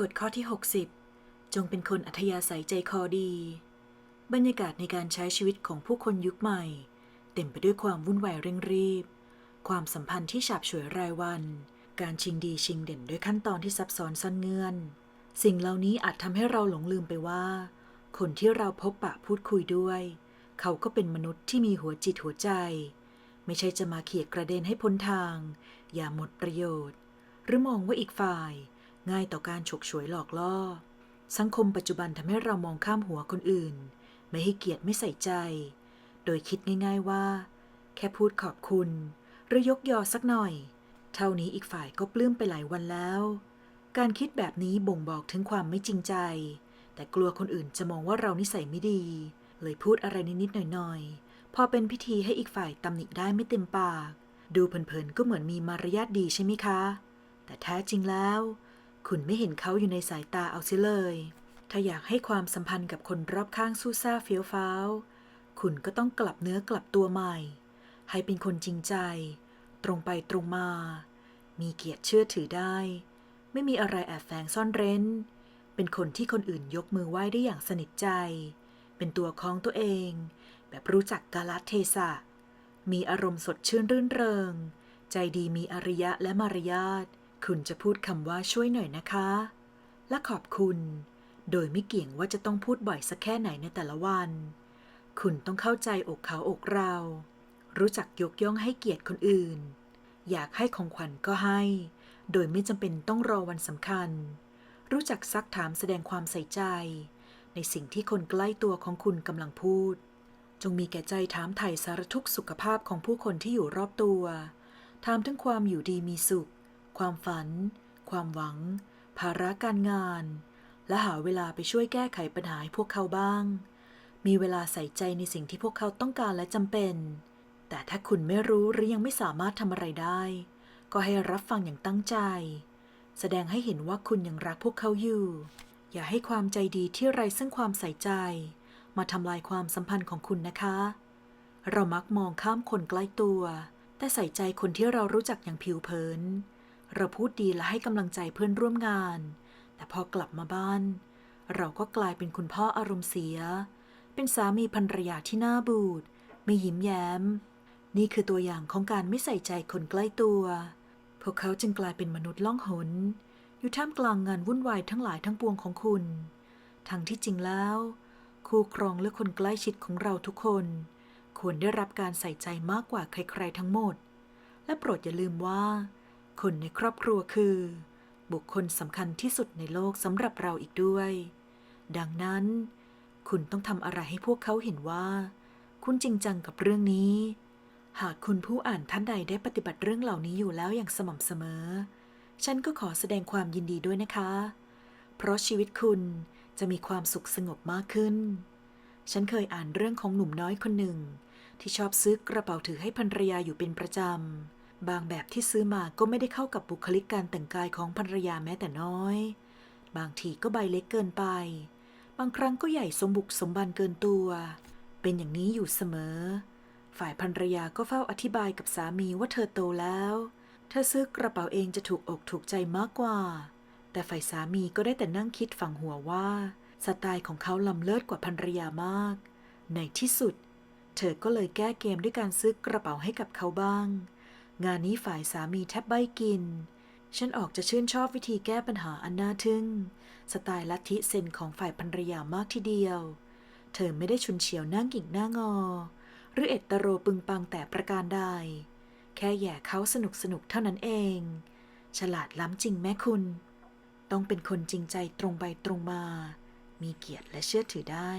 กฎข้อที่ 60 จงเป็นคนอัธยาศัยใจคอดี บรรยากาศในการใช้ชีวิตของผู้คนยุคใหม่ เต็มไปด้วยความวุ่นวายเร่งรีบ ความสัมพันธ์ที่ฉาบฉวยรายวัน การชิงดีชิงเด่นด้วยขั้นตอนที่ซับซ้อนซ่อนเงื่อน สิ่งเหล่านี้อาจทำให้เราหลงลืมไปว่า คนที่เราพบปะพูดคุยด้วย เขาก็เป็นมนุษย์ที่มีหัวจิตหัวใจ ไม่ใช่จะมาเขียกระเด็นให้พ้นทาง อย่าหมดประโยชน์ หรือมองว่าอีกฝ่าย ง่ายต่อการฉกฉวยหลอกล่อ สังคมปัจจุบันทำให้เรามองข้ามหัวคนอื่น ไม่ให้เกียรติไม่ใส่ใจ โดยคิดง่าย ๆว่า แค่พูดขอบคุณ หรือยกยอสักหน่อย เท่านี้อีกฝ่ายก็ปลื้มไปหลายวันแล้ว การคิดแบบนี้บ่งบอกถึงความไม่จริงใจ แต่กลัวคนอื่นจะมองว่าเรานิสัยไม่ดี เลยพูดอะไรนิดๆหน่อยๆ พอเป็นพิธีให้อีกฝ่ายตำหนิได้ไม่เต็มปาก ดูเผินๆก็เหมือนมีมารยาทดีใช่ไหมคะ แต่แท้จริงแล้ว คุณไม่เห็นเขาอยู่ในสายตาเอาเสียเลย ถ้าอยากให้ความสัมพันธ์กับคนรอบข้างสู้ซ่าเฟี้ยวฟ้าว คุณก็ต้องกลับเนื้อกลับตัวใหม่ ให้เป็นคนจริงใจ ตรงไปตรงมา มีเกียรติเชื่อถือได้ ไม่มีอะไรแอบแฝงซ่อนเร้น เป็นคนที่คนอื่นยกมือไหว้ได้อย่างสนิทใจ เป็นตัวของตัวเอง แบบรู้จักกาลเทศะ มีอารมณ์สดชื่นรื่นเริง ใจดีมีอริยะและมารยาท คุณจะพูดคำว่าช่วยหน่อยนะคะ และขอบคุณ โดยไม่เกี่ยงว่าจะต้องพูดบ่อยสักแค่ไหนในแต่ละวัน คุณต้องเข้าใจอกเขาอกเรา รู้จักยกย่องให้เกียรติคนอื่น อยากให้ของขวัญก็ให้ โดยไม่จำเป็นต้องรอวันสำคัญ รู้จักซักถามแสดงความใส่ใจ ในสิ่งที่คนใกล้ตัวของคุณกำลังพูด จงมีแก่ใจถามไถ่สารทุกสุขภาพของผู้คนที่อยู่รอบตัวถามถึงความอยู่ดีมีสุข ความฝัน ความหวัง ภาระการงาน และหาเวลาไปช่วยแก้ไขปัญหาให้พวกเขาบ้าง มีเวลาใส่ใจในสิ่งที่พวกเขาต้องการและจำเป็น แต่ถ้าคุณไม่รู้หรือยังไม่สามารถทำอะไรได้ ก็ให้รับฟังอย่างตั้งใจ แสดงให้เห็นว่าคุณยังรักพวกเขาอยู่ อย่าให้ความใจดีที่ไร้ซึ่งความใส่ใจ มาทำลายความสัมพันธ์ของคุณนะคะ เรามักมองข้ามคนใกล้ตัวแต่ใส่ใจคนที่เรารู้จักอย่างผิวเผิน เราพูดดีและให้กำลังใจเพื่อนร่วมงาน แต่พอกลับมาบ้าน เราก็กลายเป็นคุณพ่ออารมณ์เสีย เป็นสามีภรรยาที่น่าบูด ไม่ยิ้มแย้ม นี่คือตัวอย่างของการไม่ใส่ใจคนใกล้ตัว พวกเขาจึงกลายเป็นมนุษย์ล่องหน อยู่ท่ามกลางงานวุ่นวายทั้งหลายทั้งปวงของคุณ ทั้งที่จริงแล้ว คู่ครองและคนใกล้ชิดของเราทุกคน ควรได้รับการใส่ใจมากกว่าใคร ๆ ทั้งหมด และโปรดอย่าลืมว่า คนในครอบครัวคือ บุคคลสำคัญที่สุดในโลกสำหรับเราอีกด้วย ดังนั้น คุณต้องทำอะไรให้พวกเขาเห็นว่า คุณจริงจังกับเรื่องนี้ หากคุณผู้อ่านท่านใดได้ปฏิบัติเรื่องเหล่านี้อยู่แล้วอย่างสม่ำเสมอ ฉันก็ขอแสดงความยินดีด้วยนะคะ เพราะชีวิตคุณจะมีความสุขสงบมากขึ้น ฉันเคยอ่านเรื่องของหนุ่มน้อยคนหนึ่ง ที่ชอบซื้อกระเป๋าถือให้ภรรยาอยู่เป็นประจำ บางแบบที่ซื้อมาก็ไม่ได้เข้ากับบุคลิกการแต่งกายของภรรยาแม้แต่น้อย บางทีก็ใบเล็กเกินไป บางครั้งก็ใหญ่สมบุกสมบันเกินตัว เป็นอย่างนี้อยู่เสมอ ฝ่ายภรรยาก็เฝ้าอธิบายกับสามีว่าเธอโตแล้ว เธอซื้อกระเป๋าเองจะถูกอกถูกใจมากกว่า แต่ฝ่ายสามีก็ได้แต่นั่งคิดฝังหัวว่า สไตล์ของเขาล้ำเลิศกว่าภรรยามาก ในที่สุด เธอก็เลยแก้เกมด้วยการซื้อกระเป๋าให้กับเขาบ้าง งานนี้ฝ่ายสามีแทบใบกิน ฉันออกจะชื่นชอบวิธีแก้ปัญหาอันน่าทึ่ง สไตล์ลัทธิเซนของฝ่ายภรรยามากทีเดียว เธอไม่ได้ชุนเฉียวหน้ากิ่งหน้างอ หรือเอตโรปึงปังแต่ประการใด แค่แย่เขาสนุกสนุกเท่านั้นเอง ฉลาดล้ำจริงแม่คุณ ต้องเป็นคนจริงใจตรงไปตรงมา มีเกียรติและเชื่อถือได้